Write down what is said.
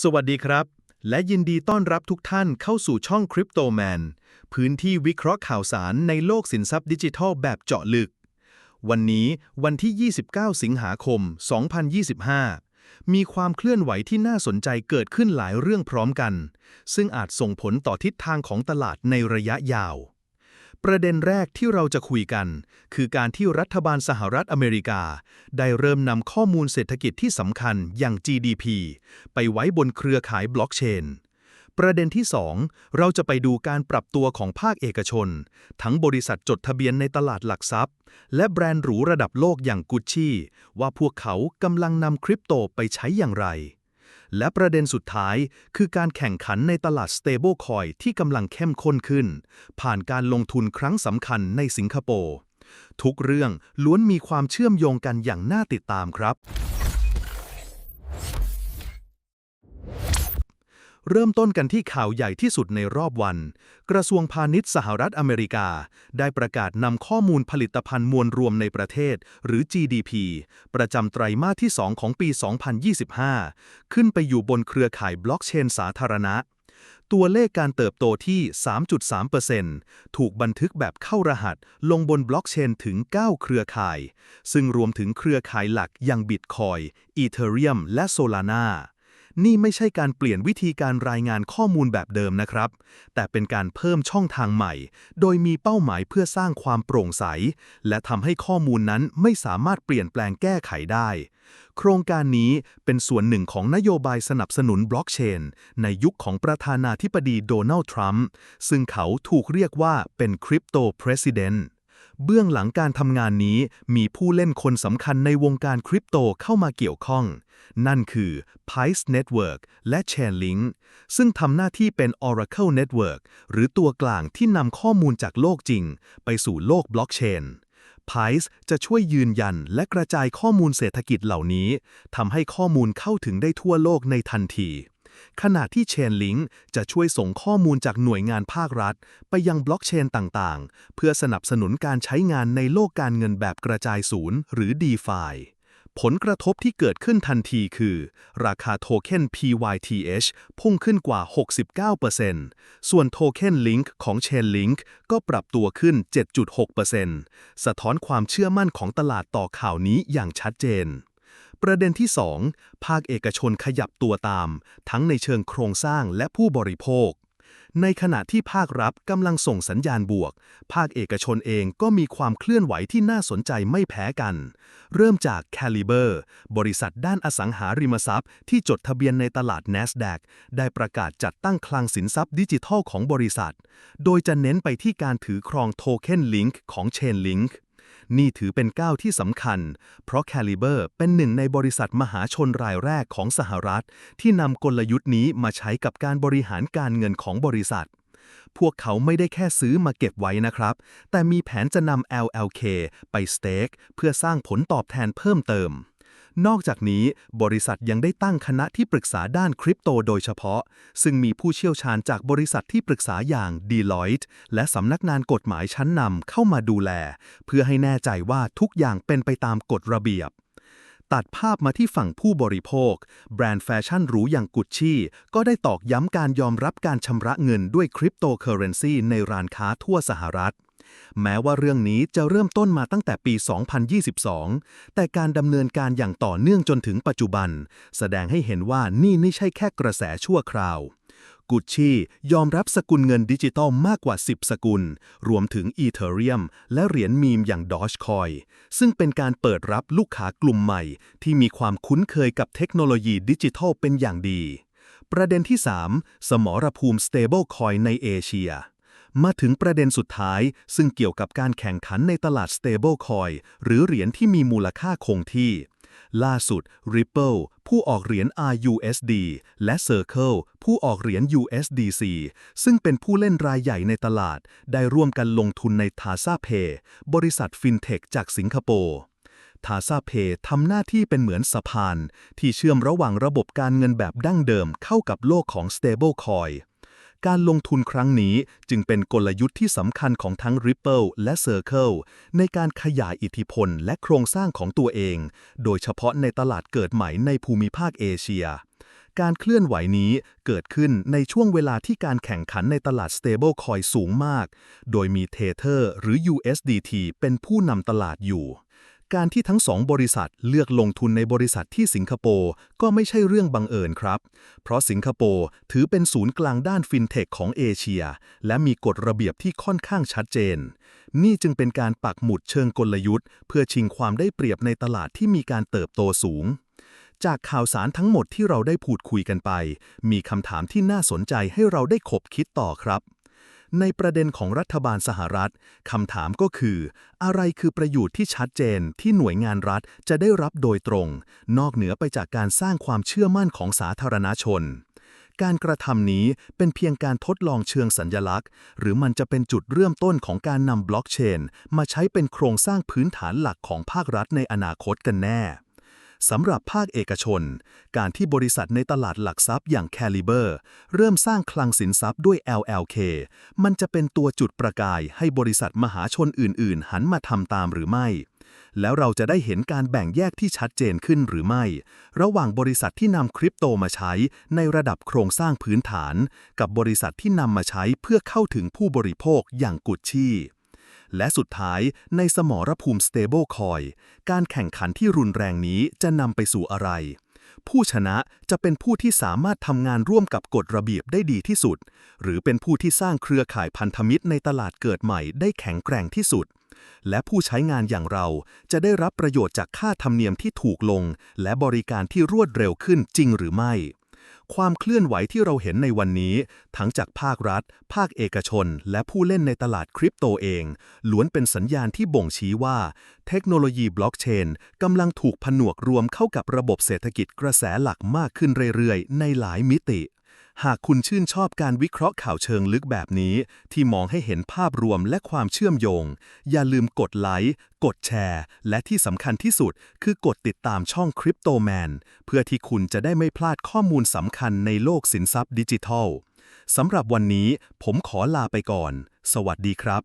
สวัสดีครับ และยินดีต้อนรับทุกท่านเข้าสู่ช่อง Crypto Man พื้นที่วิเคราะห์ข่าวสารในโลกสินทรัพย์ดิจิทัลแบบเจาะลึก วันนี้วันที่ 29 สิงหาคม 2025 มีความเคลื่อนไหวที่น่าสนใจเกิดขึ้นหลายเรื่องพร้อมกัน ซึ่งอาจส่งผลต่อทิศทางของตลาดในระยะยาว ประเด็นแรกที่เราจะคุยกัน คือการที่รัฐบาลสหรัฐอเมริกา ได้เริ่มนำข้อมูลเศรษฐกิจที่สำคัญอย่าง GDP ไปไว้บนเครือข่ายบล็อกเชนประเด็นที่ 2 เราจะไปดูการปรับตัวของภาคเอกชน ทั้งบริษัทจดทะเบียนในตลาดหลักทรัพย์ และแบรนด์หรูระดับโลกอย่างกุชชี่ว่าพวกเขากำลังนำคริปโตไปใช้อย่างไร และประเด็นสุดท้ายคือการแข่งขันในตลาด Stablecoin ที่กำลังเข้มข้นขึ้น ผ่านการลงทุนครั้งสำคัญในสิงคโปร์ ทุกเรื่องล้วนมีความเชื่อมโยงกันอย่างน่าติดตามครับ เริ่มต้นกันที่ข่าวใหญ่ที่สุดในรอบวัน กระทรวงพาณิชย์สหรัฐอเมริกา ได้ประกาศนำข้อมูลผลิตภัณฑ์มวลรวมในประเทศ หรือ GDP ประจำไตรมาสที่ 2 ของปี 2025 ขึ้นไปอยู่บนเครือข่ายบล็อกเชนสาธารณะ ตัวเลขการเติบโตที่ 3.3%ถูกบันทึกแบบเข้ารหัสลงบนบล็อกเชนถึง 9 เครือข่าย ซึ่งรวมถึงเครือข่ายหลักอย่าง Bitcoin Ethereum และ Solana นี่ นี่ไม่ใช่การเปลี่ยนวิธีการรายงานข้อมูลแบบเดิมนะครับ แต่เป็นการเพิ่มช่องทางใหม่ โดยมีเป้าหมายเพื่อสร้างความโปร่งใส และทำให้ข้อมูลนั้นไม่สามารถเปลี่ยนแปลงแก้ไขได้ โครงการนี้เป็นส่วนหนึ่งของนโยบายสนับสนุนบล็อกเชน ในยุคของประธานาธิบดีโดนัลด์ทรัมป์ซึ่งเขาถูกเรียกว่าเป็นคริปโตเพรสิดเนต์ เบื้องหลังการทำงานนี้มีผู้เล่นคนสำคัญในวงการคริปโตเข้ามาเกี่ยวข้อง นั่นคือ Pice Network และ Chainlink ซึ่งทำหน้าที่เป็น Oracle Network หรือตัวกลางที่นำข้อมูลจากโลกจริง ไปสู่โลกบล็อกเชน Pice จะช่วยยืนยันและกระจายข้อมูลเศรษฐกิจเหล่านี้ทำให้ข้อมูลเข้าถึงได้ทั่วโลกในทันที ขณะที่ Chainlink จะช่วยส่งข้อมูลจากหน่วยงานภาครัฐ ไปยังบล็อกเชนต่างๆ เพื่อสนับสนุนการใช้งานในโลกการเงินแบบกระจายศูนย์ หรือ DeFi ผลกระทบที่เกิดขึ้นทันทีคือ ราคาโทเค็น PYTH พุ่งขึ้นกว่า 69%ส่วนโทเค็น Link ของ Chainlink ก็ปรับตัวขึ้น 7.6%สะท้อนความเชื่อมั่นของตลาดต่อข่าวนี้อย่างชัดเจน ประเด็นที่ 2 ภาคเอกชนขยับตัวตาม ทั้งในเชิงโครงสร้างและผู้บริโภค ในขณะที่ภาครับกำลังส่งสัญญาณบวก ภาคเอกชนเองก็มีความเคลื่อนไหวที่น่าสนใจไม่แพ้กัน เริ่มจาก Caliber บริษัทด้านอสังหาริมทรัพย์ ที่จดทะเบียนในตลาด NASDAQ ได้ประกาศจัดตั้งคลังสินทรัพย์ดิจิทัลของบริษัท โดยจะเน้นไปที่การถือครองโทเค็น Link ของ Chainlink นี่ถือเป็นก้าวที่สำคัญ เพราะ Caliber เป็นหนึ่งในบริษัทมหาชนรายแรกของสหรัฐ ที่นำกลยุทธ์นี้มาใช้กับการบริหารการเงินของบริษัท พวกเขาไม่ได้แค่ซื้อมาเก็บไว้นะครับ แต่มีแผนจะนำ LLK ไปสเต็กเพื่อสร้างผลตอบแทนเพิ่มเติม นอกจากนี้บริษัทยังได้ตั้งคณะที่ปรึกษาด้านคริปโตโดยเฉพาะ ซึ่งมีผู้เชี่ยวชาญจากบริษัทที่ปรึกษาอย่าง Deloitte และสำนักงานกฎหมายชั้นนำเข้ามาดูแล เพื่อให้แน่ใจว่าทุกอย่างเป็นไปตามกฎระเบียบ ตัดภาพมาที่ฝั่งผู้บริโภค แบรนด์แฟชั่นหรูอย่างกุชชี่ ก็ได้ตอกย้ำการยอมรับการชำระเงินด้วยคริปโตเคอเรนซีในร้านค้าทั่วสหรัฐ แม้ว่าเรื่องนี้จะเริ่มต้นมาตั้งแต่ปี 2022 แต่การดำเนินการอย่างต่อเนื่องจนถึงปัจจุบัน แสดงให้เห็นว่านี่ไม่ใช่แค่กระแสชั่วคราว กุชชี่ยอมรับสกุลเงินดิจิตอลมากกว่า 10 สกุล รวมถึง Ethereum และเหรียญมีมอย่าง Dogecoin ซึ่งเป็นการเปิดรับลูกค้ากลุ่มใหม่ ที่มีความคุ้นเคยกับเทคโนโลยีดิจิทัลเป็นอย่างดี ประเด็นที่ 3 สมรภูมิ Stablecoin ในเอเชีย มาถึงประเด็นสุดท้าย ซึ่งเกี่ยวกับการแข่งขันในตลาด Stablecoin หรือเหรียญที่มีมูลค่าคงที่ ล่าสุด Ripple ผู้ออกเหรียญ RUSD และ Circle ผู้ออกเหรียญ USDC ซึ่งเป็นผู้เล่นรายใหญ่ในตลาด ได้ร่วมกันลงทุนใน Tasa Pay บริษัทฟินเทคจากสิงคโปร์ทาซาเพย์ทำหน้าที่เป็นเหมือนสะพาน ที่เชื่อมระหว่างระบบการเงินแบบดั้งเดิมเข้ากับโลกของ Stablecoin การลงทุนครั้งนี้จึงเป็นกลยุทธ์ที่สำคัญของทั้ง Ripple และ Circle ในการขยายอิทธิพลและโครงสร้างของตัวเอง โดยเฉพาะในตลาดเกิดใหม่ในภูมิภาคเอเชีย การเคลื่อนไหวนี้เกิดขึ้นในช่วงเวลาที่การแข่งขันในตลาด stablecoin สูงมาก โดยมี Tether หรือ USDT เป็นผู้นำตลาดอยู่ การที่ทั้งสองบริษัทเลือกลงทุนในบริษัทที่สิงคโปร์ก็ไม่ใช่เรื่องบังเอิญครับ เพราะสิงคโปร์ถือเป็นศูนย์กลางด้านฟินเทคของเอเชีย และมีกฎระเบียบที่ค่อนข้างชัดเจน นี่จึงเป็นการปักหมุดเชิงกลยุทธ์ เพื่อชิงความได้เปรียบในตลาดที่มีการเติบโตสูง จากข่าวสารทั้งหมดที่เราได้พูดคุยกันไป มีคำถามที่น่าสนใจให้เราได้ขบคิดต่อครับ ในประเด็นของรัฐบาลสหรัฐคำถามก็คือ อะไรคือประโยชน์ที่ชัดเจนที่หน่วยงานรัฐจะได้รับโดยตรง นอกเหนือไปจากการสร้างความเชื่อมั่นของสาธารณชน การกระทำนี้เป็นเพียงการทดลองเชิงสัญญลักษณ์ หรือมันจะเป็นจุดเริ่มต้นของการนำบล็อกเชน มาใช้เป็นโครงสร้างพื้นฐานหลักของภาครัฐในอนาคตกันแน่ สำหรับภาคเอกชน การที่บริษัทในตลาดหลักทรัพย์อย่าง Caliber เริ่มสร้างคลังสินทรัพย์ด้วย LLK มันจะเป็นตัวจุดประกายให้บริษัทมหาชนอื่น ๆ หันมาทำตามหรือไม่ แล้วเราจะได้เห็นการแบ่งแยกที่ชัดเจนขึ้นหรือไม่ ระหว่างบริษัทที่นำคริปโตมาใช้ในระดับโครงสร้างพื้นฐาน กับบริษัทที่นำมาใช้เพื่อเข้าถึงผู้บริโภคอย่างกุดชี่ และสุดท้ายในสมรภูมิ stable coin การแข่งขันที่รุนแรงนี้จะนำไปสู่อะไร ผู้ชนะจะเป็นผู้ที่สามารถทำงานร่วมกับกฎระเบียบได้ดีที่สุด หรือเป็นผู้ที่สร้างเครือข่ายพันธมิตรในตลาดเกิดใหม่ได้แข็งแกร่งที่สุด และผู้ใช้งานอย่างเราจะได้รับประโยชน์จากค่าธรรมเนียมที่ถูกลง และบริการที่รวดเร็วขึ้นจริงหรือไม่ ความเคลื่อนไหวที่เราเห็นในวันนี้ ทั้งจากภาครัฐ ภาคเอกชน และผู้เล่นในตลาดคริปโตเอง ล้วนเป็นสัญญาณที่บ่งชี้ว่า เทคโนโลยีบล็อกเชนกำลังถูกผนวกรวมเข้ากับระบบเศรษฐกิจกระแสหลักมากขึ้นเรื่อยๆ ในหลายมิติ หากคุณชื่นชอบการวิเคราะห์ข่าวเชิงลึกแบบนี้ ที่มองให้เห็นภาพรวมและความเชื่อมโยง อย่าลืมกดไลค์ กดแชร์ และที่สำคัญที่สุด คือกดติดตามช่อง Crypto Man เพื่อที่คุณจะได้ไม่พลาดข้อมูลสำคัญในโลกสินทรัพย์ดิจิทัลสำหรับวันนี้ผมขอลาไปก่อน สวัสดีครับ